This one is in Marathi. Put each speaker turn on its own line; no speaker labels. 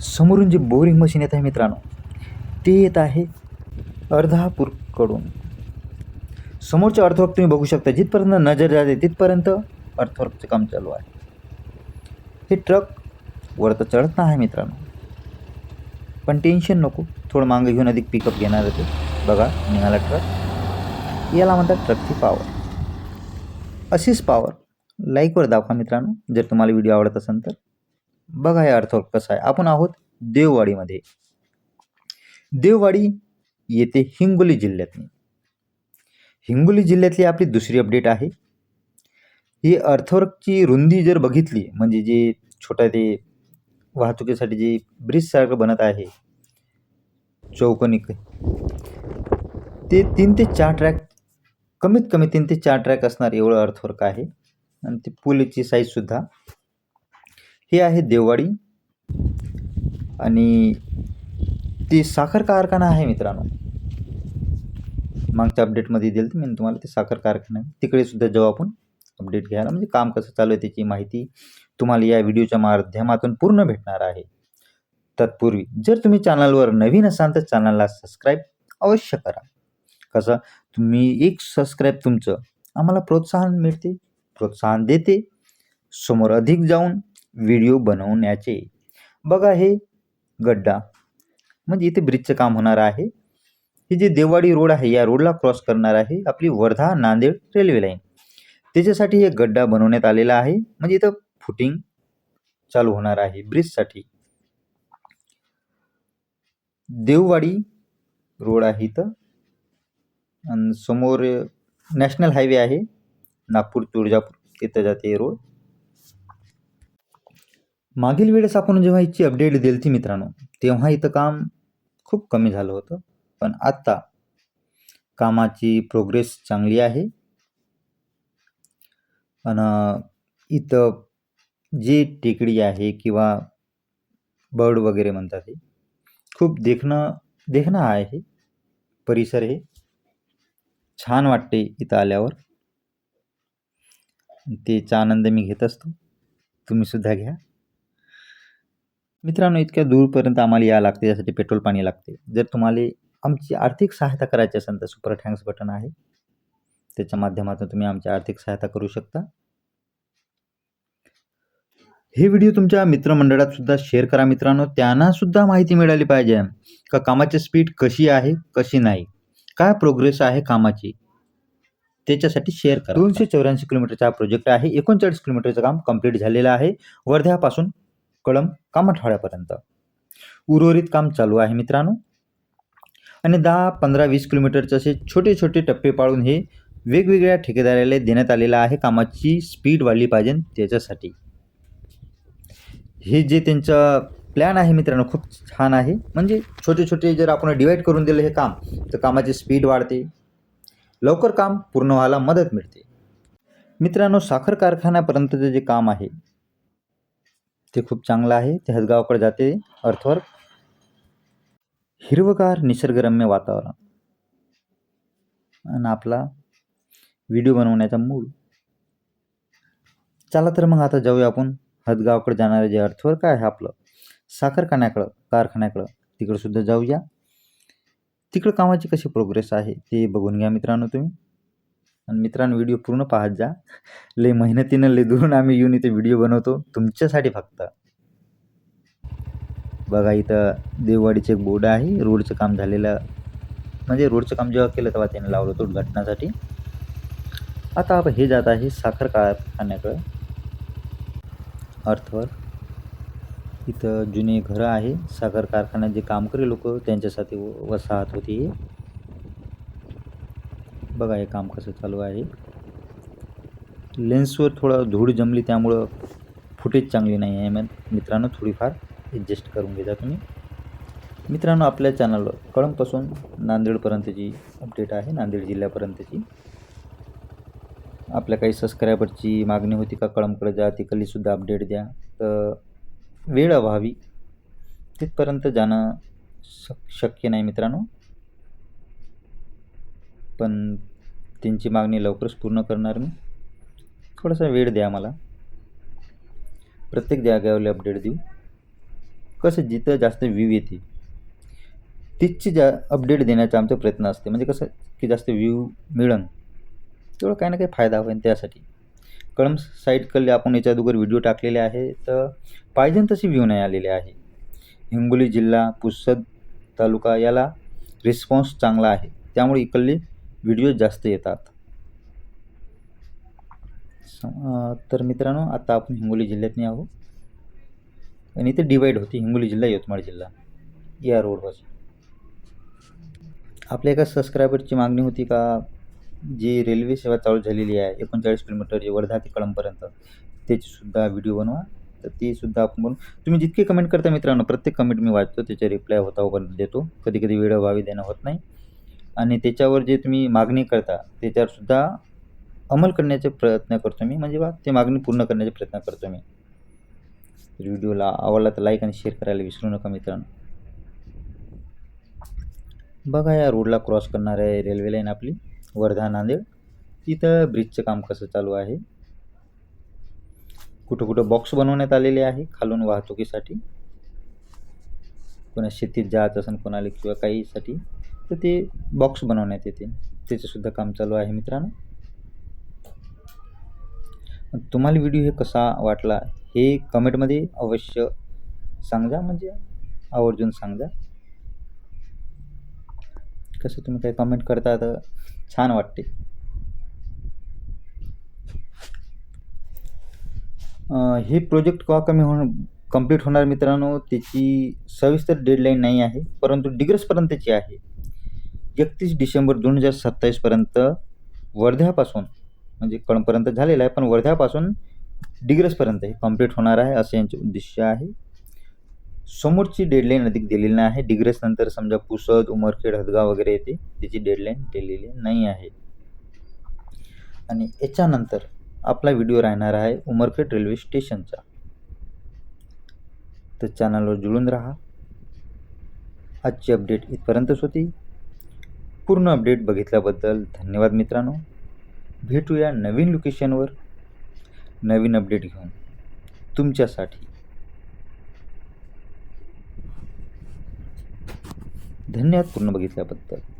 समोरून जे बोरिंग मशीन येत आहे मित्रांनो ते येत आहे अर्धापूरकडून. समोरच्या अर्थवर्क तुम्ही बघू शकता जिथपर्यंत नजर जाते तिथपर्यंत अर्थवर्कचं काम चालू आहे. हे ट्रक वर तर चढत नाही मित्रांनो. पण टेन्शन नको थोडं मागं घेऊन अधिक पिकअप घेणार ते. बघा निघाला ट्रक याला म्हणतात ट्रकची पॉवर अशीच पॉवर लाईकवर दाखवा मित्रांनो जर तुम्हाला व्हिडिओ आवडत असेल तर. बघा हे अर्थ कसा आहे. आपण आहोत देववाडीमध्ये. देववाडी येते हिंगोली जिल्ह्यातली. हिंगोली जिल्ह्यातली आपली दुसरी अपडेट आहे. ही अर्थवर्कची रुंदी जर बघितली म्हणजे जे छोट्या ते वाहतुकीसाठी जे ब्रिजसारखं बनत आहे चौकोनिक ते तीन ते चार ट्रॅक कमीत कमी तीन ते चार ट्रॅक असणार एवढं अर्थवर्क आहे. आणि ते पुलीची साईजसुद्धा हे आहे देववाडी. आणि ती साखर कारखाना आहे मित्रांनो. मागच्या अपडेटमध्ये दिलं मी तुम्हाला ते साखर कारखाना तिकडे सुद्धा जाऊ आपण. अपडेट घ्यायला. म्हणजे काम कसं चालू आहे त्याची माहिती तुम्हाला या व्हिडिओच्या माध्यमातून पूर्ण भेटणार आहे. तत्पूर्वी जर तुम्ही चॅनलवर नवीन असाल तर चॅनलला सबस्क्राईब अवश्य करा. कसं? तुम्ही एक सबस्क्राईब तुमचं आम्हाला प्रोत्साहन मिळते प्रोत्साहन देते. समोर अधिक जाऊन व्हिडिओ बनवण्याचे. बघा हे गड्डा. म्हणजे इथे ब्रिजचं काम होणार आहे. हे जे देवाडी रोड आहे या रोडला क्रॉस करणार आहे आपली वर्धा नांदेड रेल्वे लाईन. त्याच्यासाठी हे गड्डा बनवण्यात आलेला आहे. म्हणजे इथं फुटिंग चालू होणार आहे ब्रिजसाठी. देववाडी रोड आहे इथं. आणि समोर नॅशनल हायवे आहे. नागपूर तुळजापूर तिथं जाते रोड. मागील वेळेस आपण जेव्हा हिची अपडेट दिली ती मित्रांनो तेव्हा इथं काम खूप कमी झालं होतं. पण आत्ता कामाची प्रोग्रेस चांगली आहे. आणि इथं जे टेकडी आहे किंवा बर्ड वगैरे म्हणतात हे खूप देखणं देखणं आहे. हे परिसर हे छान वाटते इथं आल्यावर. त्याचा आनंद मी घेत असतो. तुम्हीसुद्धा घ्या. मित्रांनो इतक्या दूरपर्यंत आम्हाला या लागते यासाठी पेट्रोल पाणी लागते. जर तुम्हाला आमची आर्थिक सहायता करायची असेल तर सुपर थँक्स बटन आहे. त्याच्या माध्यमातून तुम्ही आमची आर्थिक सहायता करू शकता. हे व्हिडिओ तुमच्या मित्रमंडळात सुद्धा शेअर करा मित्रांनो. त्यांना सुद्धा माहिती मिळाली पाहिजे का कामाची स्पीड कशी आहे कशी नाही. काय प्रोग्रेस आहे कामाची त्याच्यासाठी शेअर करा. दोनशे चौऱ्याऐंशी किलोमीटरचा हा प्रोजेक्ट आहे. एकोणचाळीस किलोमीटरचं काम कंप्लीट झालेलं आहे. वर्ध्यापासून कळम कामठवाड्यापर्यंत. उर्वरित काम चालू आहे मित्रांनो. आणि दहा पंधरा वीस किलोमीटरचे असे छोटे छोटे टप्पे पाळून हे वेगवेगळ्या ठेकेदाराला देण्यात आलेलं आहे. कामाची स्पीड वाढली पाहिजे त्याच्यासाठी. हे जे त्यांचं प्लॅन आहे मित्रांनो खूप छान आहे. म्हणजे छोटे छोटे जर आपण डिवाईड करून दिलं हे काम तर कामाची स्पीड वाढते. लवकर काम पूर्ण व्हायला मदत मिळते. मित्रांनो साखर कारखान्यापर्यंतचं जे काम आहे ते खूप चांगलं आहे. ते हदगावकडे जाते अर्थवर. हिरवगार निसर्गरम्य वातावरण. आणि आपला व्हिडिओ बनवण्याचा मूळ चला तर मग आता जाऊया आपण हदगावकडे जाणारे जे अर्थवर काय आहे आपलं. साखरखान्याकडं कारखान्याकडं कारखान्याकडं तिकडं सुद्धा जाऊया. तिकडं कामाची कशी प्रोग्रेस आहे ते बघून घ्या मित्रांनो तुम्ही. आणि मित्रांनो व्हिडिओ पूर्ण पाहत जा. लय मेहनतीनं लय दुरून आम्ही येऊन इथे व्हिडिओ बनवतो. तुमच्यासाठी फक्त. बघा इथं देववाडीचे एक बोर्ड आहे. रोडचं काम झालेलं म्हणजे रोडचं काम जेव्हा केलं तेव्हा त्याने लावलं होतं उद्घाटनासाठी. आता आपण हे जात आहे साखर कारखान्याकडं. अर्थवर. इथं जुने घरं आहे. साखर कारखान्यात जे काम करे लोक त्यांच्यासाठी वसाहत होती. बघा हे काम कसं चालू आहे. लेन्सवर थोडं धूळ जमली त्यामुळं फुटेज चांगली नाही आहे. मग मित्रांनो थोडीफार ॲडजस्ट करून घेजा तुम्ही. मित्रांनो आपल्या चॅनलवर कळंबपासून नांदेडपर्यंतची अपडेट आहे नांदेड जिल्ह्यापर्यंतची. आपल्या काही सबस्क्रायबरची मागणी होती का कळंबकडे जा तिकडलीसुद्धा अपडेट द्या. तर वेळ अभावी तिथपर्यंत जाणं शक शक्य नाही मित्रांनो. पण त्यांची मागणी लवकरच पूर्ण करणार मी. थोडासा वेळ द्या मला. प्रत्येक जागेवरले अपडेट देऊ. कसं जिथं जास्त व्ह्यू येते तिथची जा अपडेट देण्याचा आमचा प्रयत्न असते. म्हणजे कसं की जास्त व्ह्यू मिळन तेवढं काही ना काही फायदा होईल त्यासाठी. कळम साईटकडले आपण याच्या अगोदर व्हिडिओ टाकलेले आहे तर पाहिजे तशी व्ह्यू नाही आलेले आहे. हिंगोली जिल्हा पुसद तालुका याला रिस्पॉन्स चांगला आहे. त्यामुळे इकडले व्हिडिओ जास्त येतात. तर मित्रांनो आता आपण हिंगोली जिल्ह्यातनी आहोत. आणि इथे डिवाईड होते. हिंगोली जिल्हा यवतमाळ जिल्हा. या रोडवर आपल्या एका सबस्क्रायबरची मागणी होती का जी रेल्वे सेवा चालू झालेली आहे एकोणचाळीस किलोमीटर जे वर्धा ते कळंबपर्यंत त्याचीसुद्धा व्हिडिओ बनवा. तर तीसुद्धा आपण बनवू. तुम्ही जितके कमेंट करता मित्रांनो प्रत्येक कमेंट मी वाचतो त्याचे रिप्लाय होता वगैरे देतो. कधी कधी वेळोभावी देणं होत नाही. आणि त्याच्यावर जे तुम्ही मागणी करता त्याच्यावरसुद्धा अंमल करण्याचे प्रयत्न करतो मी. म्हणजे बा ते मागणी पूर्ण करण्याचे प्रयत्न करतो मी. तर व्हिडिओला आवडला तर लाईक आणि शेअर करायला विसरू नका मित्रांनो. बघा या रोडला क्रॉस करणार आहे रेल्वे लाईन आपली वर्धा नांदेड. तिथं ब्रिजचं काम कसं चालू आहे? कुठं कुठं बॉक्स बनवण्यात आलेले आहे खालून वाहतुकीसाठी. कोणा शेतीत जायचं असेल कोणाला किंवा काहीसाठी. तर ते बॉक्स बनवण्यात येते. त्याचंसुद्धा काम चालू आहे मित्रांनो. तुम्हाला व्हिडिओ हे कसा वाटला हे कमेंटमध्ये अवश्य सांगा. म्हणजे आवर्जून सांगा. कसं तुम्ही काही कमेंट करता तर छान वाटते. हे प्रोजेक्ट का कमी होण कंप्लीट होणार मित्रांनो त्याची सविस्तर डेडलाईन नाही आहे परंतु डिग्रसपर्यंतची आहे. एकतीस डिसेंबर दोन हजार सत्तावीसपर्यंत वर्ध्यापासून म्हणजे कळमपर्यंत झालेलं आहे पण वर्ध्यापासून डिग्रसपर्यंत हे कंप्लीट होणार आहे असं यांचे उद्दिष्ट आहे. समोरची डेडलाईन अधिक दिलेली नाही आहे. डिग्रस नंतर समजा पुसद उमरखेड हदगाव वगैरे येते त्याची डेडलाईन दिलेली नाही आहे. आणि याच्यानंतर आपला व्हिडिओ राहणार आहे उमरखेड रेल्वे स्टेशनचा तर चॅनलवर जुळून राहा. आजची अपडेट इथपर्यंतच होती. पूर्ण अपडेट बघितल्याबद्दल धन्यवाद मित्रांनो. भेटूया नवीन लोकेशनवर नवीन अपडेट घेऊन. तुमच्यासाठी. धन्यवाद पूर्ण बघितल्याबद्दल.